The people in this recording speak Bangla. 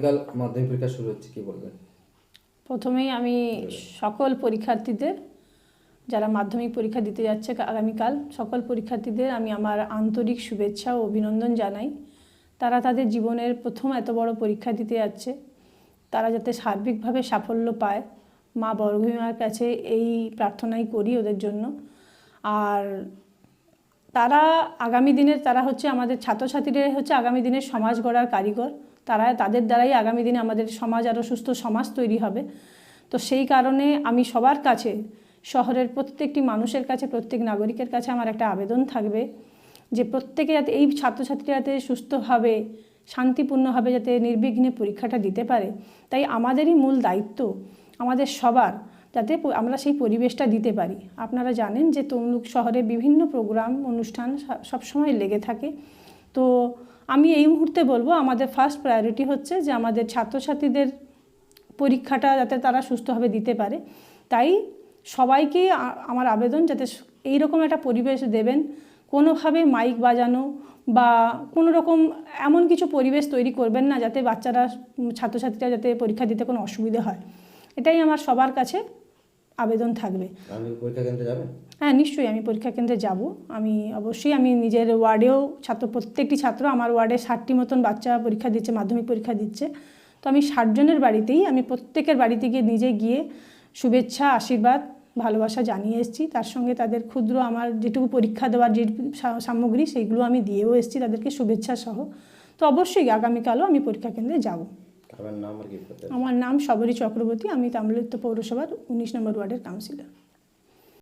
আগামীকাল মাধ্যমিক পরীক্ষা শুরু হচ্ছে, কি বলবেন? প্রথমেই আমি সকল পরীক্ষার্থীদের, যারা মাধ্যমিক পরীক্ষা দিতে যাচ্ছে আগামীকাল, সকল পরীক্ষার্থীদের আমি আমার আন্তরিক শুভেচ্ছা ও অভিনন্দন জানাই। তারা তাদের জীবনের প্রথম এত বড় পরীক্ষা দিতে যাচ্ছে। তারা যাতে সার্বিকভাবে সাফল্য পায়। মা বড়ভূমার কাছে এই প্রার্থনাই করি ওদের জন্য। আর তারা আগামী দিনের, তারা হচ্ছে আমাদের ছাত্রছাত্রীরা হচ্ছে আগামী দিনের সমাজ গড়ার কারিগর। তারা তাদের দ্বারাই আগামী দিনে আমাদের সমাজ আরও সুস্থ সমাজ তৈরি হবে। তো সেই কারণে আমি সবার কাছে, শহরের প্রত্যেকটি মানুষের কাছে, প্রত্যেক নাগরিকের কাছে আমার একটা আবেদন থাকবে যে প্রত্যেকে যাতে এই ছাত্রছাত্রীরা যাতে সুস্থভাবে, শান্তিপূর্ণভাবে যাতে নির্বিঘ্নে পরীক্ষাটা দিতে পারে। তাই আমাদেরই মূল দায়িত্ব, আমাদের সবার যাতে আমরা সেই পরিবেশটা দিতে পারি। আপনারা জানেন যে তমলুক শহরে বিভিন্ন প্রোগ্রাম, অনুষ্ঠান সবসময় লেগে থাকে। তো আমি এই মুহূর্তে বলব, আমাদের ফার্স্ট প্রায়োরিটি হচ্ছে যে আমাদের ছাত্রছাত্রীদের পরীক্ষাটা যাতে তারা সুস্থভাবে দিতে পারে। তাই সবাইকে আমার আবেদন যাতে এই রকম একটা পরিবেশ দেবেন, কোনোভাবে মাইক বাজানো বা কোনো রকম এমন কিছু পরিবেশ তৈরি করবেন না যাতে বাচ্চারা, ছাত্রছাত্রীরা যাতে পরীক্ষা দিতে কোনো অসুবিধা হয়। এটাই আমার সবার কাছে আবেদন থাকবে। হ্যাঁ নিশ্চয়ই আমি পরীক্ষা কেন্দ্রে যাব। আমি অবশ্যই আমি নিজের ওয়ার্ডেও ছাত্র প্রত্যেকটি ছাত্র আমার ওয়ার্ডে ষাটটি মতন বাচ্চা পরীক্ষা দিচ্ছে মাধ্যমিক পরীক্ষা দিচ্ছে। তো আমি ষাটজনের বাড়িতেই আমি প্রত্যেকের বাড়িতে গিয়ে নিজে গিয়ে শুভেচ্ছা আশীর্বাদ ভালোবাসা জানিয়ে এসেছি। তার সঙ্গে তাদের ক্ষুদ্র আমার যেটুকু পরীক্ষা দেওয়ার যে সামগ্রী সেইগুলো আমি দিয়েও এসেছি তাদেরকে শুভেচ্ছা সহ। তো অবশ্যই আগামীকালও আমি পরীক্ষা কেন্দ্রে যাব। আমার নাম শবরী চক্রবর্তী আমি তাম্রলিপ্ত পৌরসভার উনিশ নম্বর ওয়ার্ডের কাউন্সিলর।